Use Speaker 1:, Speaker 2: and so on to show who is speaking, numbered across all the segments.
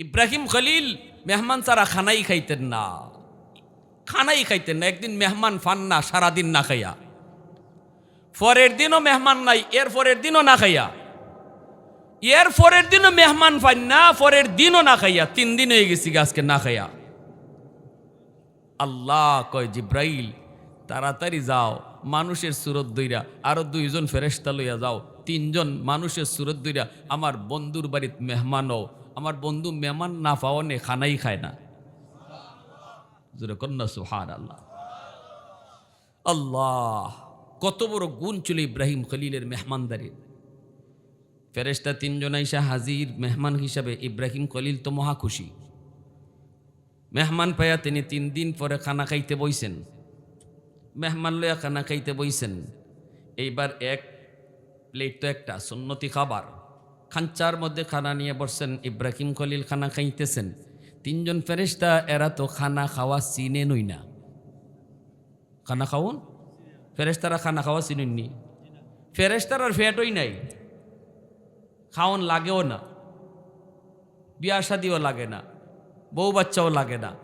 Speaker 1: ইব্রাহিম খলিল মেহমান সারা খানাই খাইতেন না। খানাই খাইতেন না, একদিন মেহমান ফান না, সারাদিন না খাইয়া। পরের দিনও মেহমান নাই, এর পরের দিনও না খাইয়া। এর পরের দিনও মেহমান ফান না, পরের দিনও না খাইয়া। তিন দিন হয়ে গেছি আজকে না খাইয়া। আল্লাহ কয়, জিব্রাইল, তাড়াতাড়ি যাও, মানুষের সুরত দইরা আরও দুইজন ফেরেস্তা লইয়া যাও। তিনজন মানুষের সুরত দইরা আমার বন্ধুর বাড়িত মেহমানও আমার বন্ধু মেহমান না পাওয়ানে খানাই খায় না। কন্যা সুহার আল্লাহ আল্লাহ, কত বড় গুণ ছিল ইব্রাহিম খলিলের মেহমানদারির। ফেরেস্তা তিনজন আইসা হাজির মেহমান হিসাবে ইব্রাহিম খলিল তো মহা খুশি। মেহমান পাইয়া তিনি তিন দিন পরে খানা খাইতে বইছেন। মেহমান লইয়া খানা খাইতে বইছেন। এইবার এক প্লেট তো একটা সুন্নতি খাবার। খাঞ্চার মধ্যে খানা নিয়ে বসছেন, ইব্রাহিম খলিল খানা খাইতেছেন। তিনজন ফেরেস্তা এরা তো খানা খাওয়া চিনে নই না। খানা খাওন? ফেরেস্তারা খানা খাওয়া চিনুননি। ফেরেস্তার আর ফ্যাটই নাই। খাওন লাগেও না। বিয়া শাদিও লাগে না। বউ বাচ্চাও লাগে না।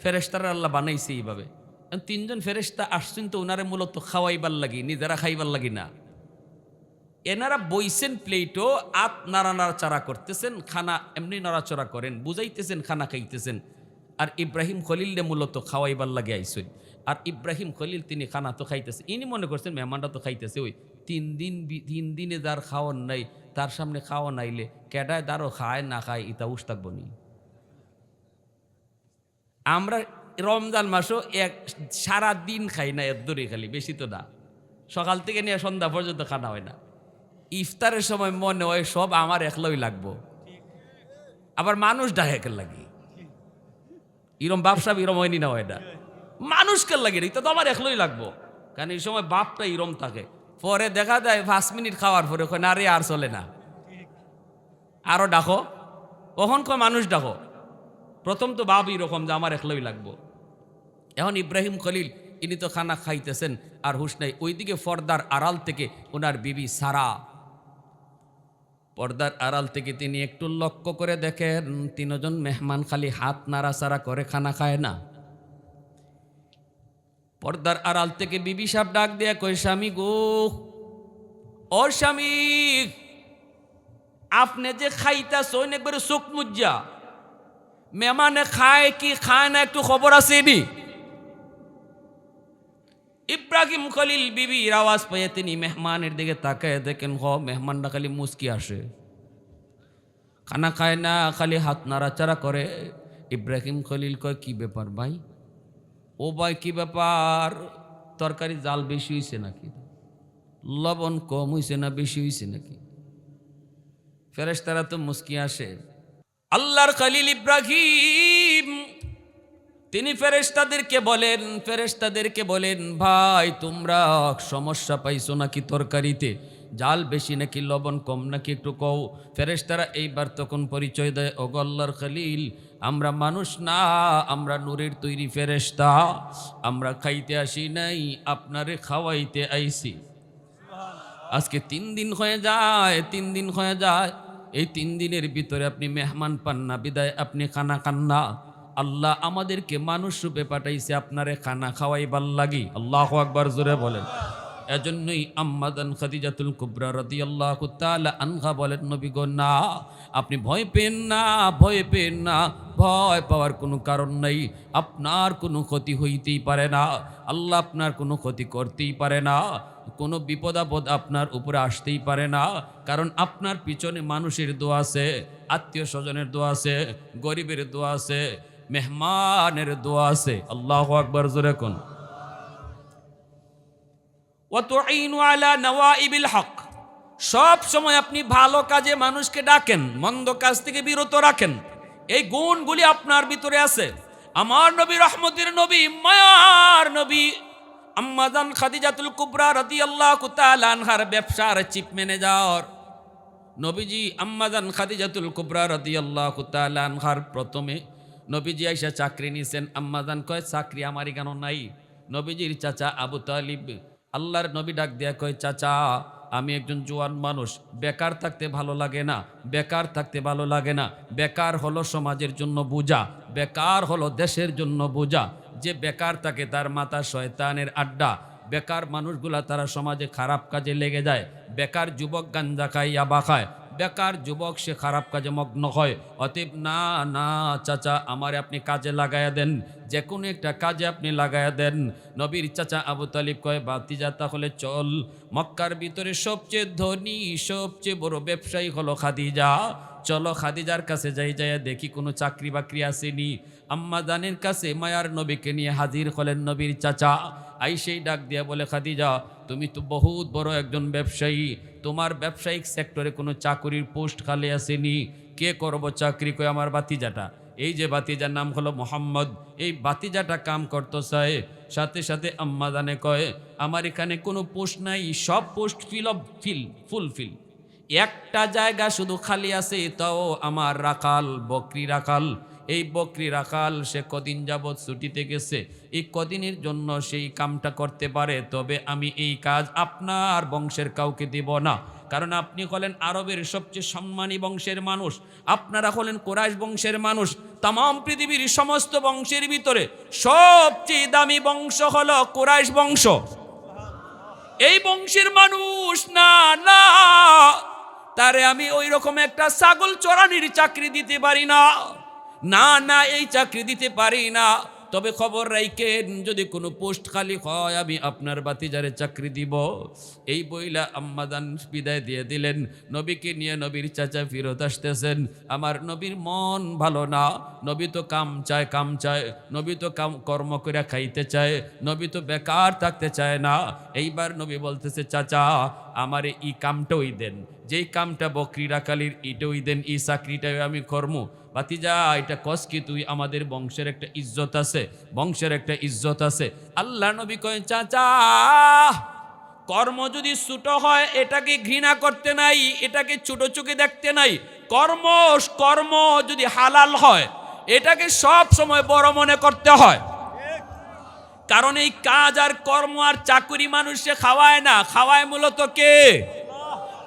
Speaker 1: ফেরেস্তারা আল্লাহ বানাইছে এইভাবে। তিনজন ফেরেস্তা আসছেন তো ওনারে মূলত খাওয়াইবার লাগি, নিজেরা খাইবার লাগি না। এনারা বইছেন প্লেটও আত নাড়া নাড়াচাড়া করতেছেন, খানা এমনি নড়াচড়া করেন, বুঝাইতেছেন, খানা খাইতেছেন। আর ইব্রাহিম খলিলে মূলত খাওয়াইবার লাগে আইসুন আর ইব্রাহিম খলিল তিনি খানা তো খাইতেছে, ইনি মনে করছেন মেহমানটা তো খাইতেছে ওই তিন দিন তিন দিনে যার খাওয়ান নাই, তার সামনে খাওয়া নাইলে কেডায় দারও খায় না খায়, ইতা উস থাকব নি। আমরা রমজান মাসও এক সারা দিন খাই না এর দূরে খালি, বেশি তো না। সকাল থেকে নিয়ে সন্ধ্যা পর্যন্ত খানা হয় না। ইফতারের সময় মনে হয় সব আমার একলাই লাগবো। আবার মানুষ ডাকের লাগে? ইরম বাপসা ইরম হয়নি না হয় মানুষকে লাগে এটা তো আমার একলাই লাগবো। কারণ এই সময় বাপটা ইরম থাকে। পরে দেখা যায় পাঁচ মিনিট খাওয়ার পরে কয়, না রে, আর চলে না। আরও ডাকো। কখন কয় মানুষ ডাকো? প্রথম তো বাপ এরকম যে আমার একলাই লাগবো। এখন ইব্রাহিম খলিল, ইনি তো খানা খাইতেছেন আর হুশ নাই। ওইদিকে ফর্দার আড়াল থেকে ওনার বিবি সারা। পর্দার আড়াল থেকে তিনি একটু লক্ষ্য করে দেখেন তিনজন মেহমান খালি হাত নাড়াচাড়া করে খানা খায় না। পর্দার আড়াল থেকে বিবি সাহেব ডাক দেয়া কয়, স্বামী গো, ও স্বামী, আপনি যে খাইতাছেন একবারে চোখ মুজ্জা। মেহমানে খায় কি খায় না একটু খবর আছে নি ইব্রাহিম খলিল বিবির আওয়াজ পেয়ে তিনি মেহমানের দিকে তাকায় দেখেন, হ মেহমানটা খালি মুস্কি আসে। খানা খায় না, খালি হাত নাড়াচাড়া করে। ইব্রাহিম খলিল কয়, কি ব্যাপার ভাই? ও ভাই, কি ব্যাপার? তরকারি জাল বেশি হয়েছে নাকি? লবণ কম হয়েছে না বেশি হয়েছে নাকি? ফেরেশতারা তো মুস্কি আসে। আল্লাহর খলিল ইব্রাহিম তিনি ফেরেশতাদেরকে বলেন ফেরেশতাদেরকে বলেন, ভাই, তোমরা সমস্যা পাইছো নাকি তরকারিতে? জাল বেশি নাকি, লবণ কম নাকি একটু কও। ফেরেশতারা এইবার তখন পরিচয় দেয় ও আল্লাহর খলিল, আমরা মানুষ না, আমরা নূরের তৈরি ফেরেশতা, আমরা খাইতে আসি নাই, আপনারে খাওয়াইতে আইছি। আজকে তিন দিন হয়ে যায়, তিন দিন হয়ে যায়, এই তিন দিনের ভিতরে আপনি মেহমান পান না, বিদায় আপনি খানা খান না। আল্লাহ আমাদেরকে মানুষ রূপে পাঠাইছে, আপনারে খানা খাওয়াইবার লাগি। আল্লাহ আকবার জোরে বলেন। এজন্যই আম্মাদান খাদিজাতুল কুবরা রদি আল্লাহ আনহা বলেন, নবী না, আপনি ভয় পেন না, ভয় পেন না, ভয় পাওয়ার কোনো কারণ নাই। আপনার কোনো ক্ষতি হইতেই পারে না। আল্লাহ আপনার কোনো ক্ষতি করতেই পারে না। কোনো বিপদ আপদ আপনার উপরে আসতেই পারে না। কারণ আপনার পিছনে মানুষের দোয়া আছে, আত্মীয় স্বজনের দোয়া আছে, গরিবের দোয়া আছে। মেহমানের দোয়া আছে। আল্লাহ আকবর, জোরে কোন। হক। সব সময় আপনি ভালো কাজে মানুষকে ডাকেন, মন্দ কাজ থেকে বিরত রাখেন। এই গুণগুলি আপনার ভিতরে আছে। আমার নবী রহমতের নবী, মায়ার নবী আম্মাদান খাদিজাতুল কুবরা রাদিয়াল্লাহু তাআলা আনহার ব্যবসার চিফ ম্যানেজার। নবীজি আম্মাদান খাদিজাতুল কুবরা রাদিয়াল্লাহু তাআলা আনহার প্রথমে নবীজি আইসা চাকরি নিছেন আম্মাদান কয়, চাকরি আমারই কেন নাই? নবীজির চাচা আবু তালিব আল্লাহর নবী ডাক দেয়া কয়, চাচা, আমি একজন জোয়ান মানুষ, বেকার থাকতে ভালো লাগে না, বেকার থাকতে ভালো লাগে না, বেকার হলো সমাজের জন্য বোঝা, বেকার হলো দেশের জন্য বোঝা, যে বেকার থাকে তার মাথা শয়তানের আড্ডা, বেকার মানুষগুলা তারা সমাজে খারাপ কাজে লেগে যায়, বেকার যুবক গাঞ্জা খায় ইয়াবা খায় বেকার যুবক, সে খারাপ কাজে মগ্ন হয়। অতীব না না, চাচা, আমার আপনি কাজে লাগায়া দেন। যে কোনো একটা কাজে আপনি লাগায়া দেন। নবীর চাচা আবু তালিব কয় বাতিজা তাহলে চল। মক্কার ভিতরে সবচেয়ে ধনী, সবচেয়ে বড় ব্যবসায়ী হলো খাদিজা। চলো খাদিজার কাছে যাই যাই দেখি কোনো চাকরি বাকরি আসেনি। আম্মা দানের কাছে মায়ার নবীকে নিয়ে হাজির হলেন নবীর চাচা। আই সেই ডাক দিয়া বলে, খাদিজা, তুমি তো বহুত বড় একজন ব্যবসায়ী। তোমার ব্যবসায়িক সেক্টরে কোনো চাকরির পোস্ট খালি আসেনি। কে করব চাকরি কই আমার বাতিজাটা? এই যে বাতিজার নাম হলো মোহাম্মদ। এই বাতিজাটা কাম করতো চায় সাথে সাথে আম্মা দানে কয়, আমার এখানে কোনো পোস্ট নাই। সব post fill of fill fulfil একটা জায়গা শুধু খালি আছে, তাও আমার রাখাল, বকরি রাখাল। এই বকরি রাখাল, সে কদিন যাবৎ ছুটিতে গেছে। এই কদিনের জন্য সেই কামটা করতে পারে, তবে আমি এই কাজ আপনার বংশের কাউকে দেব না। কারণ আপনি হলেন আরবের সবচেয়ে সম্মানী বংশের মানুষ। আপনারা হলেন কোরাইশ বংশের মানুষ। তাম পৃথিবীর সমস্ত বংশের ভিতরে সবচেয়ে দামি বংশ হলো কোরাইশ বংশ। এই বংশের মানুষ না না। তারে আমি ওই রকম একটা ছাগল চড়ানির চাকরি দিতে পারি না। না না, এই চাকরি দিতে পারি না। তবে খবর রাইকেন যদি কোনো পোস্ট খালি হয়, আমি আপনার বাতিজারে চাকরি দিব। এই বইলা আম্মাদান বিদায় দিয়ে দিলেন। নবীকে নিয়ে নবীর চাচা ফিরত আসতেছেন। আমার নবীর মন ভালো না। নবী তো কাম চায় কাম চায়। নবী তো কাম, কর্ম করে খাইতে চায়। নবী তো বেকার থাকতে চায় না। এইবার নবী বলতেছে, চাচা, আমারে ই কামটাই দেন। যেই কামটা বকরি রাখালির ইটাই দেন এই চাকরিটাই আমি কর্ম। বাতিজা এটা কস কি তুই? আমাদের বংশের একটা ইজ্জত আছে, বংশের একটা ইজ্জত আছে। আল্লাহ নবী কয় চাচা, কর্ম যদি ছোট হয় এটাকে ঘৃণা করতে নাই? এটাকে ছোট চোখে দেখতে নাই? কর্ম কর্ম যদি হালাল হয় এটাকে সব সময় বড় মনে করতে হয়? কারণ এই কাজ আর কর্ম আর চাকুরি মানুষে খাওয়ায় না। খাওয়ায় মূলত কে?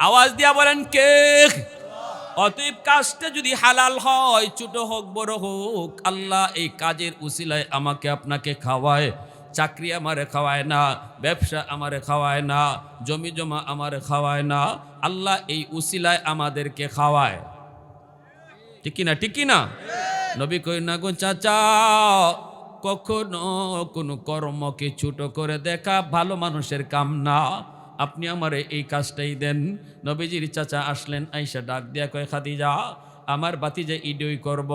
Speaker 1: আওয়াজ দিয়া বলেন, কে? অতএব কাজটা যদি হালাল হয়, ছোট হোক, বড় হোক, আল্লাহ এই কাজের উসিলায় আমাকে আপনাকে খাওয়ায়, চাকরি আমারে খাওয়ায় না, ব্যবসা আমারে খাওয়ায় না, জমি জমা আমারে খাওয়ায় না, আল্লাহ এই উসিলায় আমাদেরকে খাওয়ায়। ঠিক না ঠিক না নবী কই না গো চাচা, কখনো কোনো কর্মকে ছোট করে দেখা ভালো মানুষের কাম না। আপনি আমার এই কাজটাই দেন। নবীজির চাচা আসলেন আইসা ডাক দিয়া কয় খাদিজা আমার বাতিজা ইডই করব।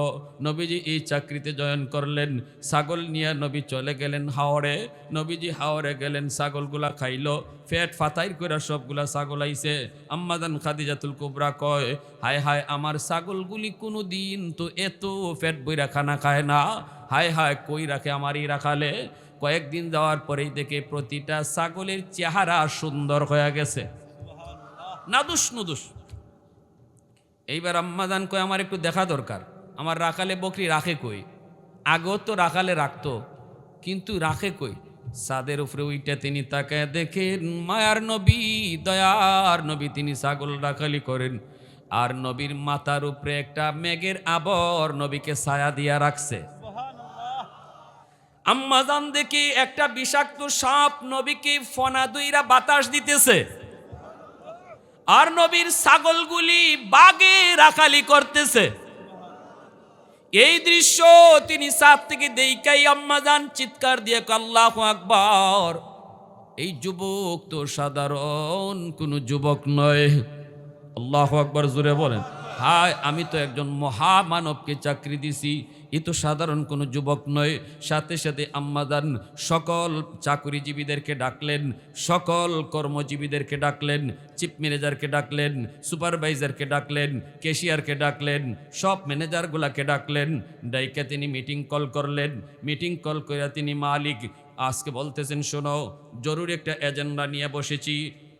Speaker 1: নবীজি এই চাকরিতে জয়েন করলেন। ছাগল নিয়ে নবী চলে গেলেন হাওড়ে নবীজি হাওড়ে গেলেন, ছাগলগুলা খাইলো। ফেট ফাতাইর করে সবগুলা ছাগল আইছে। আম্মাদান খাদিজাতুল কুবরা কয়, হায় হায়, আমার ছাগলগুলি কোনো দিন তো এত ফেট বইরা খানা খায় না। হায় হায়, কই রাখে আমারই রাখালে কয়েকদিন যাওয়ার পরেই দেখে প্রতিটা ছাগলের চেহারা সুন্দর হয়ে গেছে। নাদুস, নুদুস। এইবার আম্মাদান কয় আমার একটু দেখা দরকার। আমার রাখালে বকরি রাখে কই? আগেও তো রাখালে রাখতো, কিন্তু রাখে কই? সাদের উপরে উইটা তিনি তাকে দেখেন, মায়ার নবী, দয়ার নবী তিনি ছাগল রাখালি করেন। আর নবীর মাথার উপরে একটা মেঘের আবর নবীকে ছায়া দিয়া রাখছে। আম্মাজান দেখি একটা বিষাক্ত সাপ নবীকে ফনা দুইরা বাতাস দিতেছে। আর নবীর ছাগলগুলি বাগে রাখালি করতেছে। এই দৃশ্য তিনি সাত থেকে দেইকাই আম্মাজান চিৎকার দিয়ে কাল্লাহ আকবর। এই যুবক তো সাধারণ কোনো যুবক নয়। আল্লাহ আকবর জুড়ে বলেন। হায়, আমি তো একজন মহামানবকে চাকরি দিছি। এ তো সাধারণ কোনো যুবক নয়। সাথে সাথে আম্মাদান সকল চাকুরিজীবীদেরকে ডাকলেন, সকল কর্মজীবীদেরকে ডাকলেন, চিফ ম্যানেজারকে ডাকলেন, সুপারভাইজারকে ডাকলেন কেশিয়ারকে ডাকলেন, সব ম্যানেজারগুলাকে ডাকলেন। ডাইকে তিনি মিটিং কল করলেন। মিটিং কল করে তিনি মালিক, আজকে বলতেছেন, শোনো, জরুরি একটা এজেন্ডা নিয়ে বসেছি।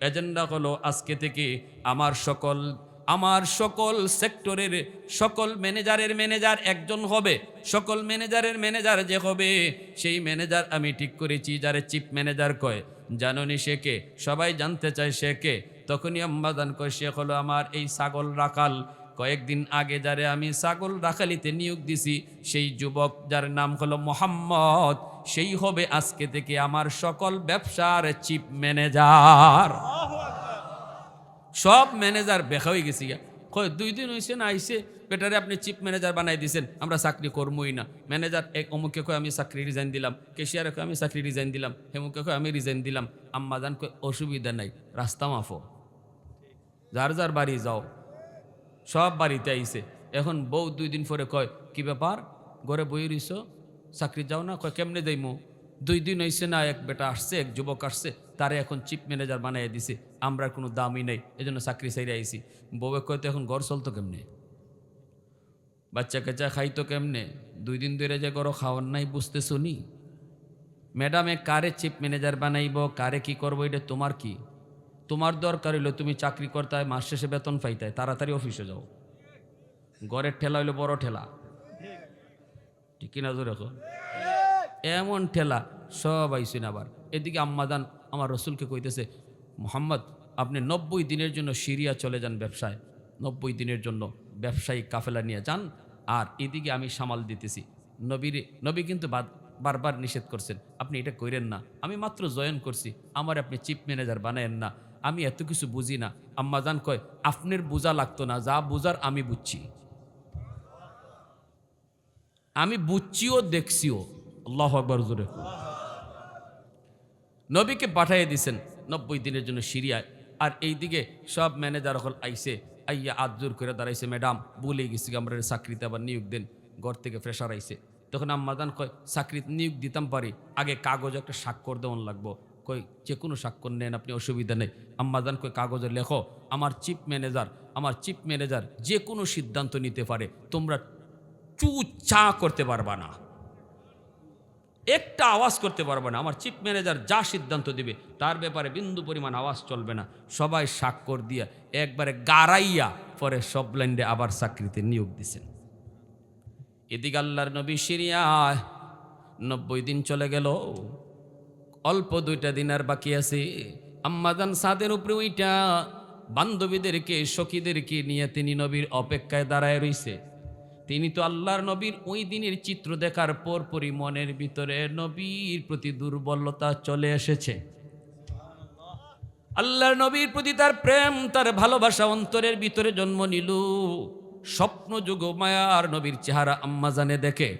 Speaker 1: এজেন্ডা হলো আজকে থেকে আমার সকল আমার সকল সেক্টরের, সকল ম্যানেজারের ম্যানেজার একজন হবে। সকল ম্যানেজারের ম্যানেজার যে হবে, সেই ম্যানেজার আমি ঠিক করেছি, যারে চিফ ম্যানেজার কয়। জাননি সে কে? সবাই জানতে চায় সে কে? তখনই আম্মাদান কয়, সে হলো আমার এই ছাগল রাখাল। কয়েকদিন আগে যারে আমি ছাগল রাখালিতে নিয়োগ দিছি, সেই যুবক যার নাম হলো মোহাম্মদ, সেই হবে আজকে থেকে আমার সকল ব্যবসার চিফ ম্যানেজার। সব ম্যানেজার বেখা হয়ে গেছি গা। কয়, দুই দিন হয়েছে না আইসে বেটারে আপনি চিফ ম্যানেজার বানাই দিয়েছেন আমরা চাকরি করবই না। ম্যানেজার এক অমুকে কয়, আমি চাকরি রিজাইন দিলাম। কেশিয়ারে কয়, আমি চাকরি রিজাইন দিলাম। হেমুকে কয়, আমি রিজাইন দিলাম। আম্মা আম্মাজান কয়, অসুবিধা নাই, রাস্তা মাফো যার যার বাড়ি যাও। সব বাড়িতে আইছে। এখন বউ দুই দিন পরে কয়, কি ব্যাপার? ঘরে বই রইছ? চাকরি যাও না? কয়, কেমনে যাইমু? দুই দিন হইছে না, এক বেটা আসছে, এক যুবক আসছে। তারে এখন চিফ ম্যানেজার বানাই দিছে আমরা কোনো দামই নেই এজন্য চাকরি সাইরে আইছি। বউয়ে কয় তো এখন ঘর চলতো কেমনে? বাচ্চা কাচ্চা খাইতো কেমনে? দুই দিন ধরে যে গরো খাওয়ার নাই বুঝতে শুনি ম্যাডামে কারে চিফ ম্যানেজার বানাইব? কারে কি করব? এটা তোমার কি? তোমার দরকার হইল তুমি চাকরি করতে হয় মাস শেষে বেতন পাইতে হয়, তাড়াতাড়ি অফিসে যাও। ঘরের ঠেলা হইল বড় ঠেলা। ঠিক কিনা এখন এমন ঠেলা সব আইসিন আবার। এদিকে আম্মাদান আমার রসুলকে কইতেছে, মোহাম্মদ, আপনি নব্বই দিনের জন্য সিরিয়া চলে যান ব্যবসায়। নব্বই দিনের জন্য ব্যবসায়ী কাফেলা নিয়ে যান আর এদিকে আমি সামাল দিতেছি। নবীর, নবী কিন্তু বারবার নিষেধ করছেন, আপনি এটা কইরেন না। আমি মাত্র জয়েন করছি। আমার আপনি চিফ ম্যানেজার বানায়েন না। আমি এত কিছু বুঝি না। আম্মাজান কয়, আপনার বোঝা লাগতো না, যা বুঝার আমি বুঝছি। আমি বুঝছিও, দেখছিও। আল্লাহ আকবর জোরে। নবীকে পাঠাইয়ে দিছেন। নব্বই দিনের জন্য সিরিয়ায়। আর এইদিকে সব ম্যানেজার হল আইসে, আইয়া আদজুর করে দাঁড়াইছে, ম্যাডাম বলে গেছি আমরা চাকরিতে আবার নিয়োগ দেন। ঘর থেকে ফ্রেশার আইসে। তখন আম্মাদান কয় চাকরিতে নিয়োগ দিতাম পারি, আগে কাগজ একটা স্বাক্ষর দেওয়ান লাগবো। কই যে কোনো স্বাক্ষর নেন, আপনি অসুবিধা নেই। আম্মাদান কই কাগজে লেখো, আমার চিফ ম্যানেজার, আমার চিফ ম্যানেজার যে কোনো সিদ্ধান্ত নিতে পারে, তোমরা চু চা করতে পারবা না। একটা আওয়াজ করতে পারবে না। আমার চিফ ম্যানেজার যা সিদ্ধান্ত দিবে, তার ব্যাপারে বিন্দু পরিমাণ আওয়াজ চলবে না। সবাই স্বাক্ষর দিয়ে একবারে গারাইয়া পরে সব লাইন্ডে আবার চাকরিতে নিয়োগ দিছেন। এদিকে আল্লাহর নবী সিরিয়ায় নব্বই দিন চলে গেল। অল্প দুইটা দিন আর বাকি আছে। আম্মাদান সাদের উপরে ওইটা বান্ধবীদেরকে, সখীদেরকে নিয়ে তিনি নবীর অপেক্ষায় দাঁড়ায় রইছে। তিনি তো আল্লাহর নবীর ওই দিনের চিত্র দেখার পরপরই মনের ভিতরে নবীর প্রতি দুর্বলতা চলে এসেছে। আল্লাহর নবীর প্রতি তার প্রেম, তার ভালোবাসা অন্তরের ভিতরে জন্ম নিল। স্বপ্ন যুগ মায়ার নবীর চেহারা আম্মাজানে দেখে।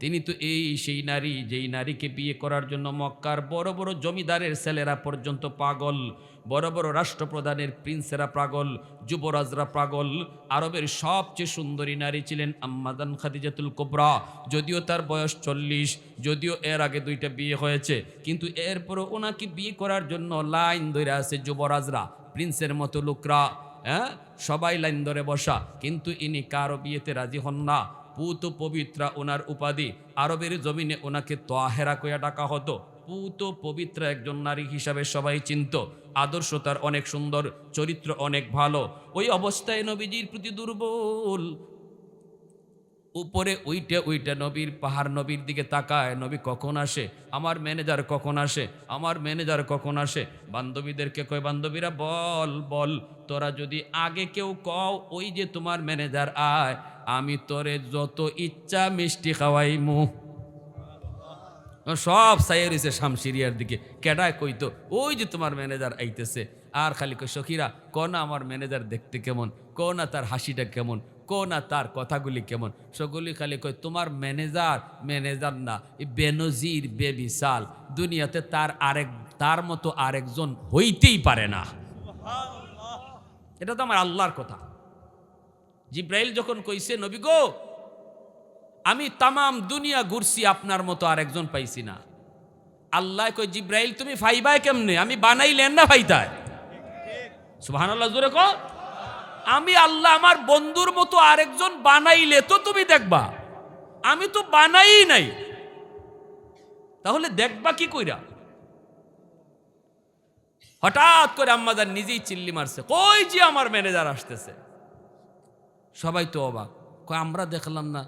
Speaker 1: তিনি তো এই সেই নারী, যেই নারীকে বিয়ে করার জন্য মক্কার বড় বড় জমিদারের ছেলেরা পর্যন্ত পাগল। বড় বড় রাষ্ট্রপ্রধানের প্রিন্সেরা পাগল, যুবরাজরা পাগল, আরবের সবচেয়ে সুন্দরী নারী ছিলেন আম্মাদান খাদিজাতুল কোবরা। যদিও তার বয়স চল্লিশ, যদিও এর আগে দুইটা বিয়ে হয়েছে, কিন্তু এরপরও ওনাকে বিয়ে করার জন্য লাইন ধরে আছে যুবরাজরা, প্রিন্সের মতো লোকরা। হ্যাঁ? সবাই লাইন ধরে বসা, কিন্তু ইনি কারও বিয়েতে রাজি হন না। পুত পবিত্রা ওনার উপাধি, আরবের জমিনে ওনাকে তোয়াহেরা কইয়া ডাকা হতো। পুত পবিত্র একজন নারী হিসাবে সবাই চিনত। আদর্শ, তার অনেক সুন্দর চরিত্র, অনেক ভালো। ওই অবস্থায় নবীজির প্রতি দুর্বল। উপরে উইটে উইটে নবীর পাহাড় নবীর দিকে তাকায়, নবী কখন আসে? আমার ম্যানেজার কখন আসে? আমার ম্যানেজার কখন আসে? বান্ধবীদেরকে কয়, বান্ধবীরা, বল বল, তোরা যদি আগে কেউ কও, ওই যে তোমার ম্যানেজার আয়, আমি তোরে যত ইচ্ছা মিষ্টি খাওয়াই মু সব সাইয়ে রয়েছে শামসিরিয়ার দিকে। কেডায় কইতো ওই যে তোমার ম্যানেজার আইতেছে। আর খালি কই সখীরা না আমার ম্যানেজার দেখতে কেমন? না তার হাসিটা কেমন? না তার কথাগুলি কেমন? সগুলি খালি কয়, তোমার ম্যানেজার ম্যানেজার না বেনজির বেবিশাল। দুনিয়াতে তার আরেক, তার মতো আরেকজন হইতেই পারে না। এটা তো আমার আল্লাহর কথা। জিব্রাইল যখন কইছে, নবী গো আমি তামাম দুনিয়া ঘুরছি আপনার মতো আর একজন পাইছি না। আল্লাহ কই জিব্রাইল, তুমি ফাইবাই কেমনে? আমি বানাইলেন না ফাইতায়? সুবহান আল্লাহ জোরে কো আমি আল্লাহ আমার বন্ধুর মতো আরেকজন বানাইলে তো তুমি দেখবা। আমি তো বানাই নাই। তাহলে দেখবা কি কইরা? হঠাৎ করে আম্মাদার নিজেই চিল্লি মারছে, কই যে আমার ম্যানেজার আসতেছে? সবাই তো অবাক, কয়, আমরা দেখলাম না।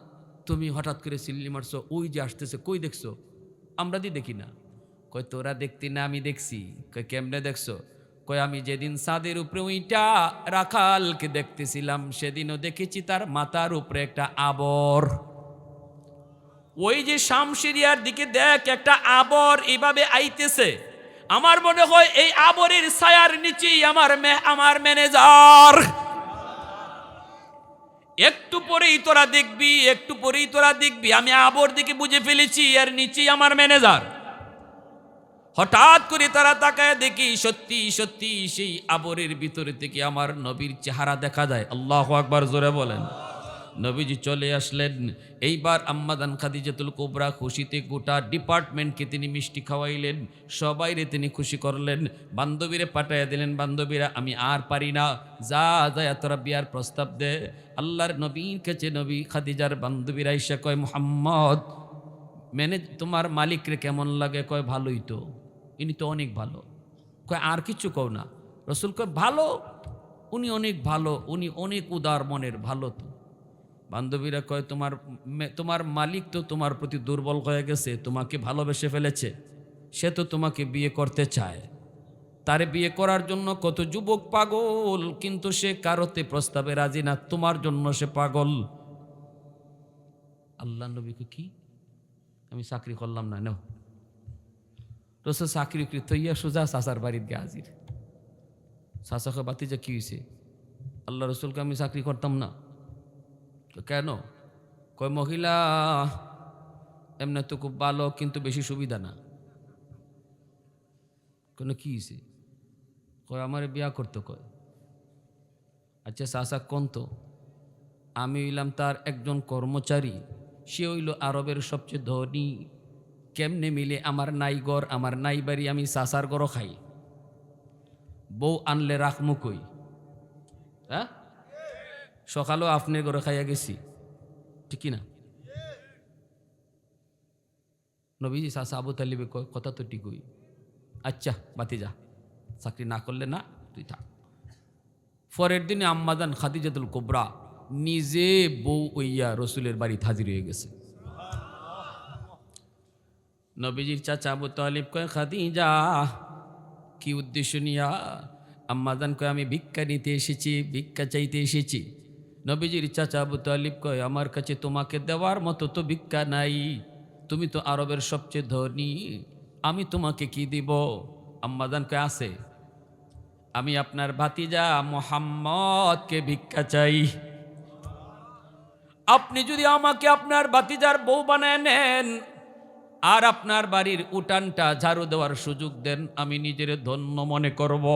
Speaker 1: তুমি হঠাৎ করে সিল্লি মারছো, ওই যে আসতেছে, কই দেখছ? আমরা দি দেখি না। কয়, তোরা দেখতি না, আমি দেখছি। কয়, কেমনে দেখছ? কয়, আমি যেদিন সাদের উপরে ওইটা রাখালকে দেখতেছিলাম, সেদিনও দেখেছি তার মাথার উপরে একটা আবর। ওই যে শামশিরিয়ার দিকে দেখ, একটা আবর এইভাবে আইতেছে। আমার মনে হয় এই আবরের ছায়ার নিচেই আমার আমার ম্যানেজার একটু পরেই তোরা দেখবি, একটু পরেই তোরা দেখবি। আমি আবর দিকে বুঝে ফেলেছি, এর নিচেই আমার ম্যানেজার। হঠাৎ করে তারা তাকায় দেখি সত্যি সত্যি সেই আবরের ভিতরে থেকে আমার নবীর চেহারা দেখা যায়। আল্লাহ আকবার জোরে বলেন। নবীজি চলে আসলেন। এইবার আম্মাদান খাদিজাতুল কোবরা খুশিতে গোটা ডিপার্টমেন্টকে তিনি মিষ্টি খাওয়াইলেন। সবাইরে তিনি খুশি করলেন। বান্ধবীরে পাঠাইয়া দিলেন, বান্ধবীরা, আমি আর পারি না। যা যায় তোরা বিয়ার প্রস্তাব দে। আল্লাহর নবীর কাছে নবী খাদিজার বান্ধবীরা ইসা কয়, মোহাম্মদ, মেনে তোমার মালিকরে কেমন লাগে? কয়, ভালোই তো। ইনি তো অনেক ভালো। কয়, আর কিছু কও না। রসুল কয়, ভালো, উনি অনেক ভালো, উনি অনেক উদার মনের, ভালো তো। বান্ধবীরা কয়, তোমার তোমার মালিক তো তোমার প্রতি দুর্বল হয়ে গেছে, তোমাকে ভালোবেসে ফেলেছে, সে তো তোমাকে বিয়ে করতে চায়। তারে বিয়ে করার জন্য কত যুবক পাগল, কিন্তু সে কারোতে প্রস্তাবে রাজি না, তোমার জন্য সে পাগল। আল্লাহ নবীকে কি? আমি চাকরি করলাম না, নাও। রসুল চাকরি করি, তৈয়া সোজা চাচার বাড়ির গে হাজির। চাচাকে বাতি যে কি হয়েছে আল্লাহ রসুলকে আমি চাকরি করতাম না। তো কেন? কয়, মহিলা, এমনি তো খুব ভালো, কিন্তু বেশি সুবিধা না। কেন, কি হয়েছে কয়, আমার বিয়া করতে কয়। আচ্ছা চাচা, কোন তো? আমি হইলাম তার একজন কর্মচারী। সে হইল আরবের সবচেয়ে ধনী। কেমনে মিলে, আমার নাই গড় আমার নাই বাড়ি, আমি চাচার গড়ও খাই। বউ আনলে রাখমু কই? হ্যাঁ? সকালেও আপনার ঘরে খাইয়া গেছি। ঠিক না নবীজি চাচা আবু তালিবে কথা তো ঠিকই। আচ্ছা বাতি যা। চাকরি না করলে না, তুই থাক। পরের দিনে আম্মাদান খাদিজাতুল কোবরা নিজে বউ ওইয়া রসুলের বাড়ি হাজির হয়ে গেছে। নবীজির চাচা আবু তালিব কয়, খাদিজা, কি উদ্দেশ্য নিয়া? আম্মাদান কয়, আমি ভিক্ষা নিতে এসেছি, ভিক্ষা চাইতে এসেছি। নবীজির চাচা আবু তালিব কয়, আমার কাছে তোমাকে দেওয়ার মতো তো ভিক্ষা নাই। তুমি তো আরবের সবচেয়ে ধনী। আমি তোমাকে কি দিব? আম্মাদান কয়, আছে। আমি আপনার ভাতিজা মোহাম্মদকে ভিক্ষা চাই। আপনি যদি আমাকে আপনার ভাতিজার বউ বানায় নেন আর আপনার বাড়ির উঠানটা ঝাড়ু দেওয়ার সুযোগ দেন, আমি নিজের ধন্য মনে করব।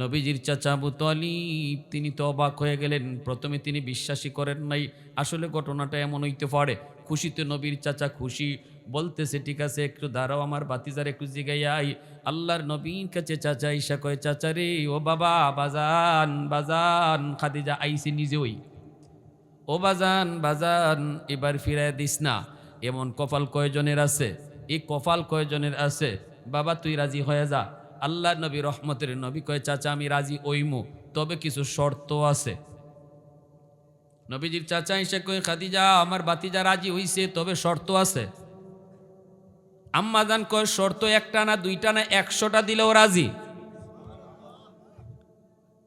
Speaker 1: নবীজির চাচা আবু তালিব, তিনি তো অবাক হয়ে গেলেন। প্রথমে তিনি বিশ্বাসই করেন নাই, আসলে ঘটনাটা এমন হইতে পারে। খুশিতে নবীর চাচা খুশি, বলতেছে, ঠিক আছে, একটু দাঁড়াও আমার বাতিজার, একটু জিগাইয়াই আল্লাহর নবীর কাছে চাচা ঈশা কয়ে, চাচা রে, ও বাবা, বাজান বাজান, খাদিজা আইসি নিজেই ও বাজান বাজান, এবার ফিরায় দিস না। এমন কপাল কয়জনের আছে? এই কপাল কয়জনের আছে? বাবা, তুই রাজি হয়ে যা। আল্লাহ নবী রহমতের নবী কয়, চাচা, আমি রাজি ওইমু, তবে কিছু শর্ত আছে। নবীজির চাচা এসে কয়, খাদিজা, আমার বাতিজা রাজি হইছে, তবে শর্ত আছে। আম্মাজান কয়, শর্ত একটা না, দুইটা না, একশোটা দিলেও রাজি।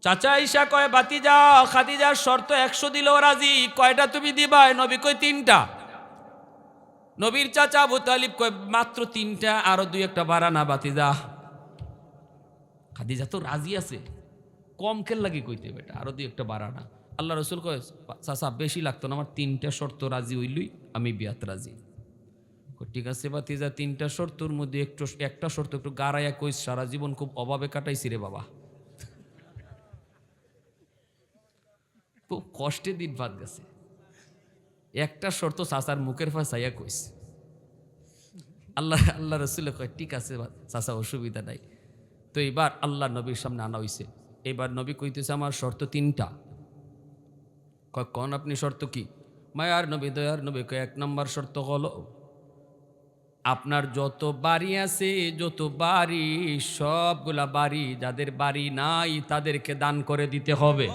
Speaker 1: চাচা ঈশা কয়, বাতিজা, খাদিজার শর্ত একশো দিলেও রাজি, কয়টা তুমি দিবাই নবী কয়, তিনটা। নবীর চাচা আবু তালিব কয়, মাত্র তিনটা, আরও দুই একটা বাড়ানা বাতিজা। খাদিজা তো রাজি আছে। কম খেল লাগে কইতে বেটা, আরও দুই একটা বাড়ানা আল্লাহ রসুল কয়, চাচা, বেশি লাগতো না, আমার তিনটা শর্ত রাজি হইলই, আমি বিয়াত রাজি। ঠিক আছে বাতিজা তিনটা শর্তর মধ্যে একটু, একটা শর্ত একটু গাড়াইয়া কই সারা জীবন খুব অভাবে কাটাইছি রে বাবা। খুব কষ্টে দিন বাদ গেছে। একটা শর্ত চাচার মুখের ফাঁস চাইয়া কইস। আল্লাহ আল্লাহ রসুল কয়, ঠিক আছে বা- চাচা, অসুবিধা নাই। তো এবার আল্লাহ নবীর সামনে আনা হইছে। এবার নবী কইতেছে, আমার শর্ত তিনটা। কন আপনি শর্ত কি? মায়ার নবী, দয়ার নবী। কয়, এক নম্বর শর্ত হলো, আপনার যত বাড়ি আছে, যত বাড়ি, সবগুলা বাড়ি যাদের বাড়ি নাই, তাদেরকে দান করে দিতে হবে।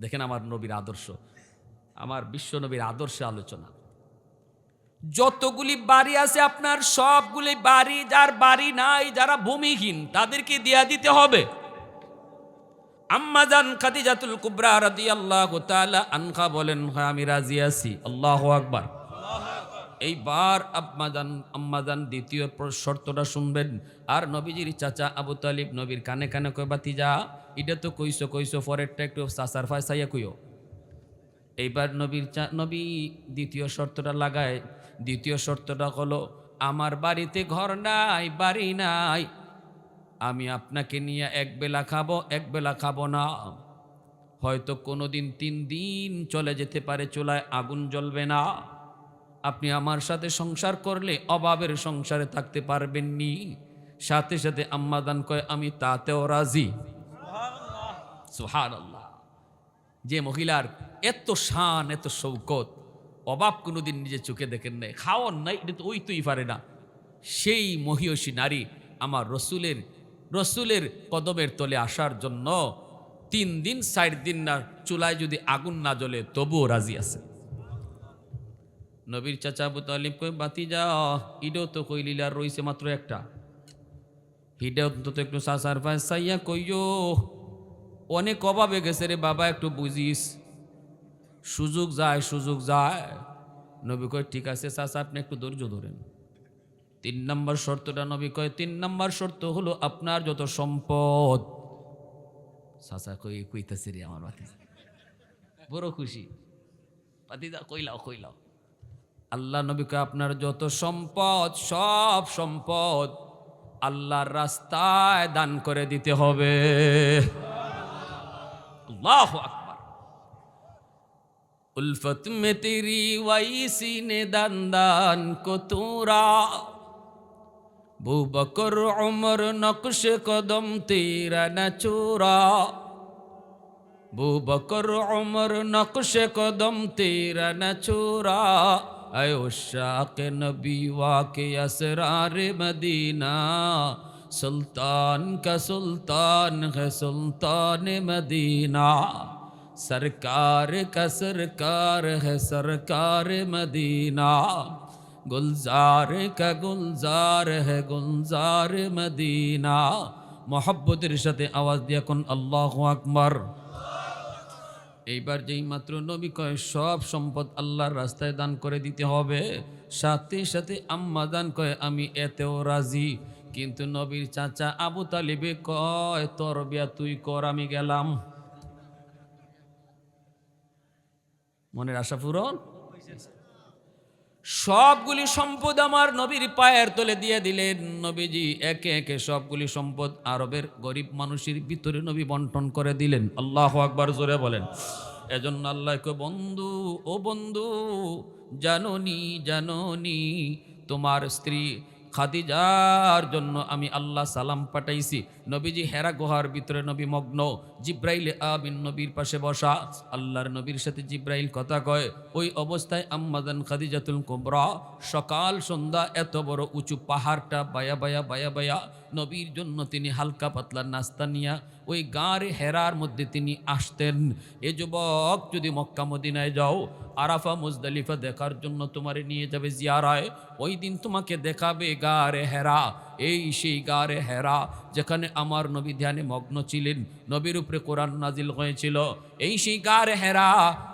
Speaker 1: দেখেন আমার নবীর আদর্শ। আমার বিশ্ব নবীর আদর্শে আলোচনা। যতগুলি বাড়ি আছে আপনার, সবগুলি বাড়ি যার বাড়ি নাই, যারা ভূমিহীন, তাদেরকে দিয়া দিতে হবে। আম্মাজান খাদিজাতুল কুবরা রাদিয়াল্লাহু তাআলা আনহা বলেন হ্যাঁ আমি রাজি আছি। আল্লাহু আকবার। এইবার আম্মাজান আম্মাজান দ্বিতীয় শর্তটা শুনবেন। আর নবীজির চাচা আবু তালিব নবীর কানে কানে কয় বাতি যা এটা তো কইছো কইছো, পরেরটা একটু সাসার ফাইসাইয়া কইও। এইবার নবীর চা- নবী দ্বিতীয় শর্তটা লাগায় দ্বিতীয় শর্তটা হলো, আমার বাড়িতে ঘর নাই, বাড়ি নাই। আমি আপনাকে নিয়ে এক বেলা খাব, এক বেলা খাব না। হয়তো কোনো দিন তিন দিন চলে যেতে পারে, চুলায় আগুন জ্বলবে না। আপনি আমার সাথে সংসার করলে অভাবের সংসারে থাকতে পারবেননি। সাথে সাথে আম্মাদান কয়, আমি তাতেও রাজি। সুহান যে মহিলার এত শান, এত শৌকত অভাব কোনোদিন নিজের চোখে দেখেন নাই। খাওয়ার নাই, এটা তো ওই তুই পারে না। সেই মহিয়সী নারী আমার রসুলের রসুলের কদমের তলে আসার জন্য তিন দিন ষাট দিন না, চুলায় যদি আগুন না জ্বলে, তবুও রাজি আছে। নবীর চাচা আবু তালিব কই বাতি যা, ইডো তো কই লীলার রইছে মাত্র একটা। হিডে অন্তত একটু সাসার ফাইসাইয়া কইও, অনেক অভাবে গেছে রে বাবা, একটু বুঝিস। সুযোগ যায় সুযোগ যায়। নবী কয়, ঠিক আছে চাচা, আপনি একটু ধৈর্য ধরেন। তিন নম্বর শর্তটা নবী কয়, তিন নম্বর শর্ত হলো আপনার যত সম্পদ। চাচা কই কইতেছে রে আমার বাতি বড় খুশি। পাতিদা কইলাও কইলাও। আল্লাহ নবীকে আপনার যত সম্পদ, সব সম্পদ আল্লাহর রাস্তায় দান করে দিতে হবে। আল্লাহ उल्फत में तेरी वैसी ने दान दान को तूरा बू बकर उमर नक्श कदम तेरा न चूरा बू बकर उमर नक्श कदम तेरा न चूरा अयो शाक नबी वाके असरार मदीना सुल्तान का सुल्तान है सुल्तान मदीना सरकार का सरकार है सरकार मदीना गुलजार का गुलजार है गुलजार मदीना মোহাব্বতের সাথে আওয়াজ দিয়ে এখন আল্লাহ আকবার এইবার যেই মাত্র নবী কয় সব সম্পদ আল্লাহর রাস্তায় দান করে দিতে হবে সাথে সাথে আম্মা দান কয় আমি এতেও রাজি কিন্তু নবীর চাচা আবু তালিবে কয় তোর বিয়া তুই কর আমি গেলাম মনের আশা পূরণ? সবগুলি সম্পদ আমার নবীর পায়ের তলে দিয়ে দিলেন। নবীজি একে একে সবগুলি সম্পদ আরবের গরিব মানুষের ভিতরে নবী বন্টন করে দিলেন। আল্লাহ আকবার জোরে বলেন, এজন্য আল্লাহকে বন্ধু, ও বন্ধু, জাননি জাননি, তোমার স্ত্রী খাদিজার জন্য আমি আল্লাহ সালাম পাঠাইছি। নবীজি হেরা গুহার ভিতরে নবী মগ্ন। জিব্রাইল আমিন নবীর পাশে বসা। আল্লাহর নবীর সাথে জিব্রাইল কথা কয়, ওই অবস্থায় আম্মাদান খাদিজাতুল কুবরা, সকাল সন্ধ্যা এত বড় উঁচু পাহাড়টা বায়া বায়া বায়া বায়া নবীর জন্য তিনি হালকা পাতলা নাস্তা নিয়া ওই গাঁর হেরার মধ্যে তিনি আসতেন। এ যুবক, যদি মক্কা মদিনায় যাও, আরাফা মুজদালিফা দেখার জন্য তোমারে নিয়ে যাবে জিয়ারায়। ওই দিন তোমাকে দেখাবে গারে হেরা। এই সেই গারে হেরা, যেখানে আমার নবী ধ্যানে মগ্ন ছিলেন, নবীর উপরে কোরআন নাজিল হয়েছিল। এই সেই গারে হেরা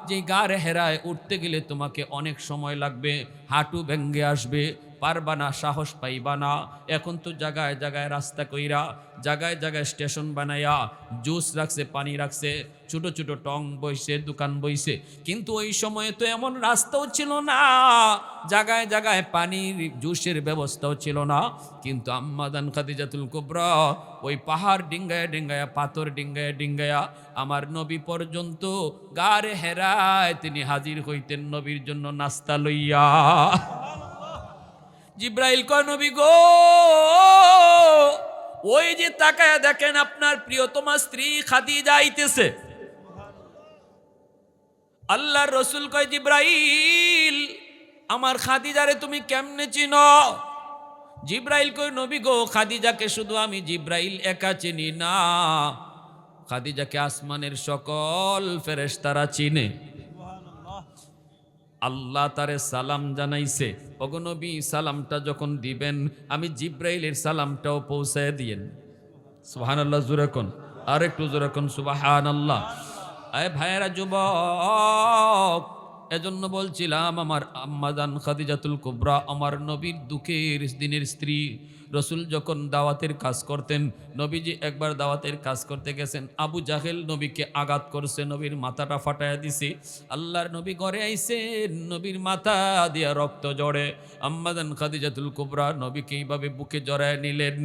Speaker 1: যে গারে হেরায় উঠতে গেলে তোমাকে অনেক সময় লাগবে, হাঁটু ভেঙ্গে আসবে পারবা না, সাহস পাইবা না। এখন তো জায়গায় জায়গায় রাস্তা কইরা জায়গায় জায়গায় স্টেশন বানাইয়া, জুস রাখছে, পানি রাখছে, ছোট ছোট টং বইছে, দোকান বইছে। কিন্তু ওই সময়ে তো এমন রাস্তাও ছিল না জায়গায় জায়গায় পানির জুসের ব্যবস্থাও ছিল না। কিন্তু আম্মাদান খাদিজাতুল কুবরা ওই পাহাড় ডিঙ্গায়া ডিঙ্গায়া, পাথর ডিঙ্গায়া ডিঙ্গায়া আমার নবী পর্যন্ত গারে হেরায় তিনি হাজির হইতেন নবীর জন্য নাস্তা লইয়া। জিব্রাইল নবী গো, ওই যে তাকায় দেখেন আপনার প্রিয়তমা স্ত্রী খাদিজা আইতেছে। আল্লাহর রসুল কয়, জিব্রাইল, আমার খাদিজারে তুমি কেমনে চিনো? জিব্রাইল কই নবী গো, খাদিজাকে শুধু আমি জিব্রাইল একা চিনি না। খাদিজাকে আসমানের সকল ফেরেশতারা চিনে। আল্লাহ তারে সালাম জানাইছে অগনবী সালামটা যখন দিবেন, আমি জিব্রাইলের সালামটাও পৌঁছায় দিয়েন। সুবাহান আল্লাহ জুরেকন আর একটু জুরেকন সুবাহান আল্লাহ আয় ভাইয়েরা যুবক, এজন্য বলছিলাম, আমার আম্মাদান খাদিজাতুল কুবরা আমার নবীর দুঃখের দিনের স্ত্রী রসুল যখন দাওয়াতের কাজ করতেন, নবীজি একবার দাওয়াতের কাজ করতে গেছেন। আবু জাহেল নবীকে আঘাত করছে, নবীর মাথাটা ফাটাইয়া দিছে। আল্লাহর নবী ঘরে আইসেন নবীর মাথা দিয়া রক্ত জড়ে আম্মাদান খাদিজাতুল কুবরা নবীকে এইভাবে বুকে জড়ায় নিলেন।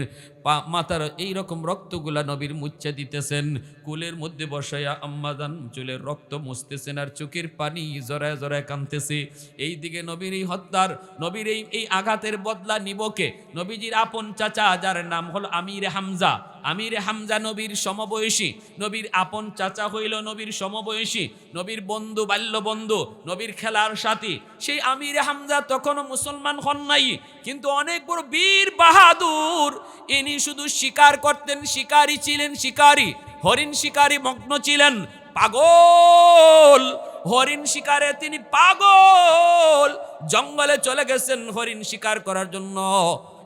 Speaker 1: মাথার এই রকম রক্তগুলা নবীর মুচ্ছে দিতেছেন। কুলের মধ্যে বসাইয়া আম্মাদান চুলের রক্ত মুছতেছেন আর চোখের পানি জড়ায় জড়ায় কানতেছে এই দিকে নবীর এই হত্যার, নবীর এই এই আঘাতের বদলা নিবকে। নবীজির আপন চাচা, যার নাম হলো আমির হামজা। আমির হামজা নবীর সমবয়সী। নবীর আপন চাচা হইল নবীর সমবয়সী, নবীর বন্ধু বাল্য বন্ধু নবীর খেলার সাথী। সেই আমির হামজা তখনও মুসলমান হন নাই, কিন্তু অনেক বড় বীর বাহাদুর। ইনি শুধু শিকার করতেন, শিকারী ছিলেন, শিকারী। হরিণ শিকারী মগ্ন ছিলেন, পাগল। হরিণ শিকারে তিনি পাগল। জঙ্গলে চলে গেছেন হরিণ শিকার করার জন্য।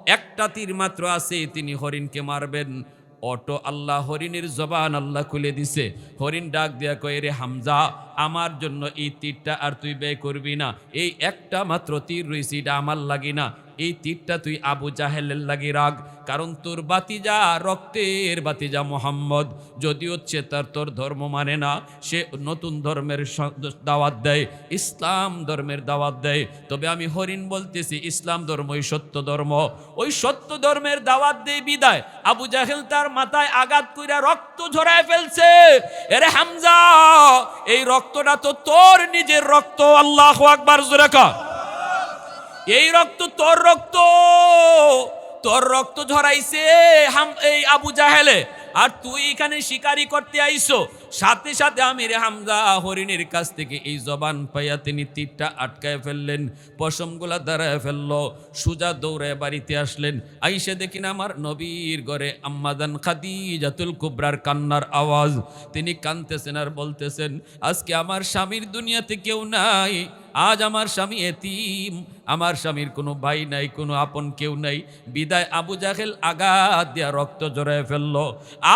Speaker 1: একটা তীর মাত্র আছে, তিনি হরিণকে মারবেন। অটো আল্লাহ হরিণের জবান আল্লাহ খুলে দিছে। হরিণ ডাক দিয়া কয়ে রে হামজা আমার জন্য এই তীরটা আর তুই ব্যয় করবি না। এই একটা মাত্র তীর রয়েছে, এটা আমার লাগি না। এই তীরটা তুই আবু জাহেলের লাগি রাখ, কারণ তোর বাতিজা রক্তের বাতিজা মোহাম্মদ। যদি হচ্ছে তার তোর ধর্ম মানে না, সে নতুন ধর্মের দাওয়াত দেয়, ইসলাম ধর্মের দাওয়াত দেয়। তবে আমি হরিণ বলতেছি, ইসলাম ধর্ম ওই সত্য ধর্ম। ওই সত্য ধর্মের দাওয়াত দেয় বিদায়। আবু জাহেল তার মাথায় আঘাত কইরা রক্ত ঝরায় ফেলছে। এরে হামজা, এই রক্তটা তো তোর নিজের রক্ত, আল্লাহ আকবার, জোরে এই রক্ত তোর রক্ত তোর রক্ত ঝরাইছে হাম এই আবু জাহেলে। আর তুই এখানে শিকারি করতে আইসো। সাথে সাথে আমির হামজা হরিণের কাছ থেকে এই জবান পাইয়া তিনি তীরটা আটকায় ফেললেন, পশমগুলা দাঁড়ায় ফেলল, সুজা দৌড়ায় বাড়িতে আসলেন। আইসে দেখি না আমার নবীর ঘরে আম্মাদান খাদিজাতুল কুবরার কান্নার আওয়াজ। তিনি কানতেছেন আর বলতেছেন, আজকে আমার স্বামীর দুনিয়াতে কেউ নাই আজ আমার স্বামী এতিম, আমার স্বামীর কোনো ভাই নাই, কোনো আপন কেউ নাই। বিদায় আবু জাহেল আঘাত দিয়া রক্ত জড়ায় ফেলল।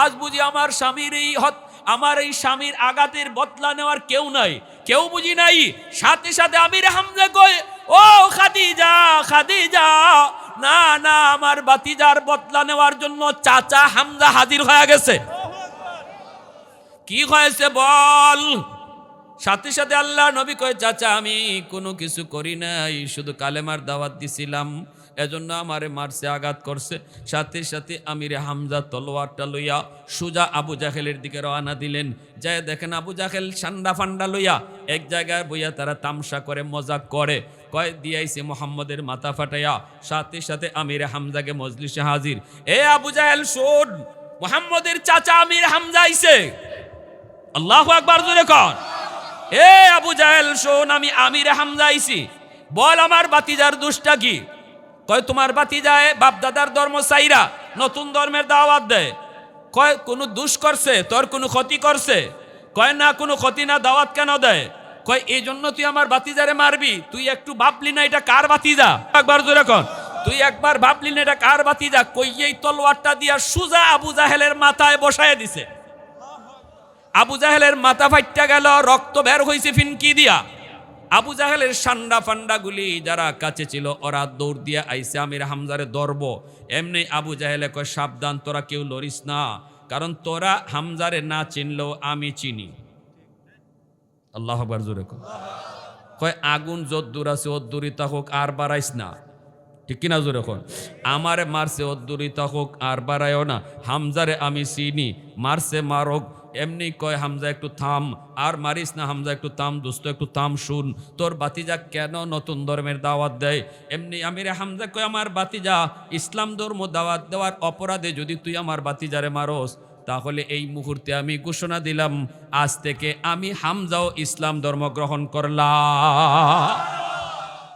Speaker 1: আজ বুঝি আমার স্বামীর এই হত, আমার এই স্বামীর আঘাতের বদলা নেওয়ার কেউ নাই। কেউ বুঝি নাই, সাথে সাথে আমির হামজা কয়, ও খাদিজা খাদিজা, না না, আমার বাতিজার বদলা নেওয়ার জন্য চাচা হামজা হাজির হয়ে গেছে। কি হয়েছে বল? সাথে সাথে আল্লাহ নবী কয়, চাচা, আমি কোনো কিছু করি নাই, শুধু কালেমার দাওয়াত দিছিলাম, এজন্য আমারে মারছে, আঘাত করছে। সাথে সাথে আমিরে হামজা তলোয়ারটা লইয়া সুজা আবু জাহেলের দিকে রওনা দিলেন। যায় দেখেন আবু জাহেল সান্ডা ফান্ডা লইয়া এক জায়গায় বইয়া তারা তামসা করে, মজাক করে। কয়, দিয়াইছে মোহাম্মদের মাথা ফাটাইয়া সাথে সাথে আমিরে হামজাকে মজলিসে হাজির। এ আবু জাহেল, শোন, মোহাম্মদের চাচা আমির হামজা আইছে। আল্লাহ আকবার, জোরে কর। এ আবু জাহেল, শোন, আমি আমির হামজা আইছি। বল আমার বাতিজার দুষ্টা কি? কয়, তোমার বাপ দাদার ধর্ম সাইরা, নতুন ধর্মের দাওয়াত দেয়। কয়, কোনো দুষ করছে? তোর কোনো ক্ষতি করছে? কয়, না, কোনো ক্ষতি না, দাওয়াত কেন দেয়? কয়, এই জন্য তুই আমার বাতিজারে মারবি। তুই একটু ভাবলি না এটা কার বাতিজা একবার জোরে কর তুই একবার ভাবলি না এটা কার বাতিজা কই এই তলোয়ারটা দিয়া সুজা আবু জাহেলের মাথায় বসায় দিছে। আবু জাহেলের মাথা ফাইটটা গেল, রক্ত বের হয়েছে ফিনকি দিয়া। আবু জাহেলের সান্ডা ফান্ডাগুলি যারা কাছে ছিল, ওরা দৌড় দিয়া আইসে আমির হামজারে দরব এমনি আবু জাহেলে কয়, সাবধান, তোরা কেউ লড়িস না, কারণ তোরা হামজারে না চিনলেও আমি চিনি। আল্লাহ আকবার, জোরে কয়। আগুন যদ্দুর আছে অদ্দুরি হোক আর বাড়াইস না। ঠিক কিনা জোরে এখন আমারে মারছে অদ্দুরি হোক আর বাড়ায়ও না। হামজারে আমি চিনি, মারছে, মারক এমনি কয়, হামজা একটু থাম, আর মারিস না, হামজা একটু থাম, দোস্ত একটু থাম, শুন, তোর বাতিজা কেন নতুন ধর্মের দাওয়াত দেয়? এমনি আমি আমিরে হামজা কয়, আমার বাতিজা ইসলাম ধর্ম দাওয়াত দেওয়ার অপরাধে যদি তুই আমার বাতিজারে মারস, তাহলে এই মুহূর্তে আমি ঘোষণা দিলাম, আজ থেকে আমি হামজাও ইসলাম ধর্ম গ্রহণ করলাম।